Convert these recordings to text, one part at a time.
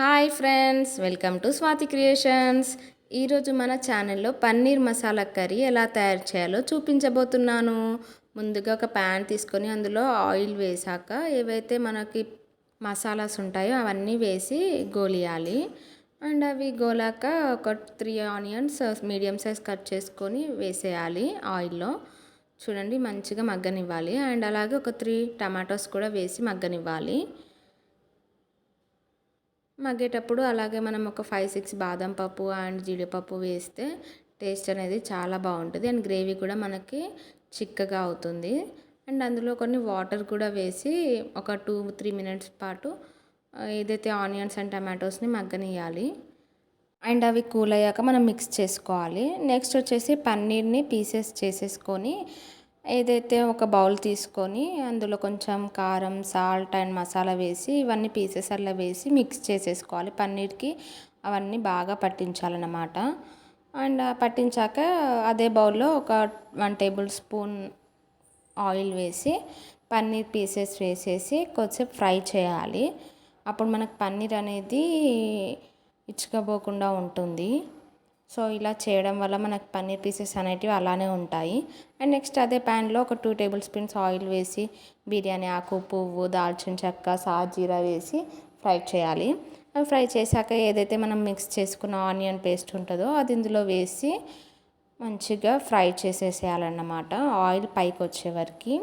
Hi friends welcome to Swathi creations. ఈరోజు మన ఛానల్లో పన్నీర్ మసాలా కర్రీ ఎలా తయారు చేయాలో చూపించబోతున్నాను. ముందుగా ఒక ప్యాన్ తీసుకొని అందులో ఆయిల్ వేసాక ఏవైతే మనకి మసాలాస్ ఉంటాయో అవన్నీ వేసి గోలియాలి. అండ్ అవి గోలాక ఒక three onions medium size cut చేసుకొని వేసేయాలి ఆయిల్లో. చూడండి మంచిగా మగ్గనివ్వాలి. అండ్ అలాగే ఒక త్రీ టమాటోస్ కూడా వేసి మగ్గనివ్వాలి. మగ్గేటప్పుడు అలాగే మనం ఒక ఫైవ్ సిక్స్ బాదం పప్పు అండ్ జీడిపప్పు వేస్తే టేస్ట్ అనేది చాలా బాగుంటుంది. అండ్ గ్రేవీ కూడా మనకి చిక్కగా అవుతుంది. అండ్ అందులో కొన్ని వాటర్ కూడా వేసి ఒక టూ త్రీ మినిట్స్ పాటు ఏదైతే ఆనియన్స్ అండ్ టమాటోస్ని మగ్గనియాలి అండ్ అవి కూల్ అయ్యాక మనం మిక్స్ చేసుకోవాలి. నెక్స్ట్ వచ్చేసి పన్నీర్ని పీసెస్ చేసేసుకొని ఏదైతే ఒక బౌల్ తీసుకొని అందులో కొంచెం కారం సాల్ట్ అండ్ మసాలా వేసి ఇవన్నీ పీసెస్ అలా వేసి మిక్స్ చేసేసుకోవాలి. పన్నీర్కి అవన్నీ బాగా పట్టించాలన్నమాట. అండ్ పట్టించాక అదే బౌల్లో ఒక వన్ టేబుల్ స్పూన్ ఆయిల్ వేసి పన్నీర్ పీసెస్ వేసేసి కొద్దిసేపు ఫ్రై చేయాలి. అప్పుడు మనకు పన్నీర్ అనేది ఇచ్చుకపోకుండా ఉంటుంది. సో ఇలా చేయడం వల్ల మనకు పన్నీర్ పీసెస్ అనేటివి అలానే ఉంటాయి. అండ్ నెక్స్ట్ అదే ప్యాన్లో ఒక టూ టేబుల్ స్పూన్స్ ఆయిల్ వేసి బిర్యానీ ఆకు పువ్వు దాల్చిన చెక్క సాజీరా వేసి ఫ్రై చేయాలి. అవి ఫ్రై చేశాక ఏదైతే మనం మిక్స్ చేసుకున్న ఆనియన్ పేస్ట్ ఉంటుందో అది ఇందులో వేసి మంచిగా ఫ్రై చేసేసేయాలన్నమాట. ఆయిల్ పైకి వచ్చే వరకు.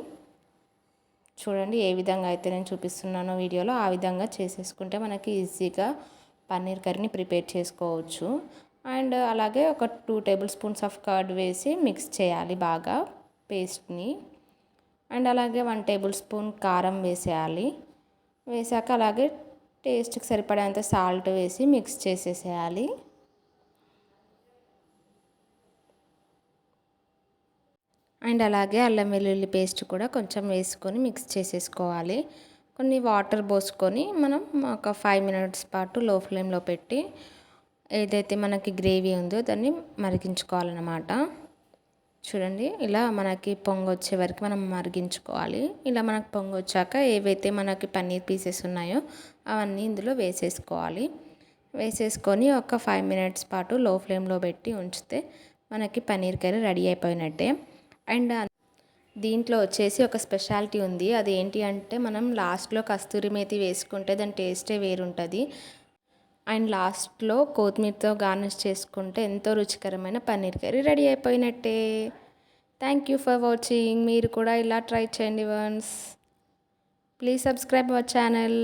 చూడండి ఏ విధంగా అయితే నేను చూపిస్తున్నానో వీడియోలో ఆ విధంగా చేసేసుకుంటే మనకి ఈజీగా పన్నీర్ కర్రీని ప్రిపేర్ చేసుకోవచ్చు. అండ్ అలాగే ఒక two tablespoons of curd వేసి మిక్స్ చేయాలి బాగా పేస్ట్ని. అండ్ అలాగే వన్ టేబుల్ స్పూన్ కారం వేసేయాలి. వేసాక అలాగే టేస్ట్కి సరిపడేంత సాల్ట్ వేసి మిక్స్ చేసేసేయాలి. అండ్ అలాగే అల్లం వెల్లుల్లి పేస్ట్ కూడా కొంచెం వేసుకొని మిక్స్ చేసేసుకోవాలి. కొన్ని వాటర్ పోసుకొని మనం ఒక ఫైవ్ మినిట్స్ పాటు లో ఫ్లేమ్లో పెట్టి ఏదైతే మనకి గ్రేవీ ఉందో దాన్ని మరిగించుకోవాలన్నమాట. చూడండి ఇలా మనకి పొంగు వచ్చే వరకు మనం మరిగించుకోవాలి. ఇలా మనకు పొంగు వచ్చాక ఏవైతే మనకి పన్నీర్ పీసెస్ ఉన్నాయో అవన్నీ ఇందులో వేసేసుకోవాలి. వేసేసుకొని ఒక ఫైవ్ మినిట్స్ పాటు లో ఫ్లేమ్లో పెట్టి ఉంచితే మనకి పన్నీర్ కర్రీ రెడీ అయిపోయినట్టే. అండ్ దీంట్లో వచ్చేసి ఒక స్పెషాలిటీ ఉంది. అది ఏంటి అంటే మనం లాస్ట్లో కస్తూరి మేతి వేసుకుంటే దాని టేస్టే వేరుంటుంది. అండ్ లాస్ట్లో కొత్తిమీరతో గార్నిష్ చేసుకుంటే ఎంతో రుచికరమైన పన్నీర్ కర్రీ రెడీ అయిపోయినట్టే. థ్యాంక్ యూ ఫర్ వాచింగ్ మీరు కూడా ఇలా ట్రై చేయండి once please subscribe our channel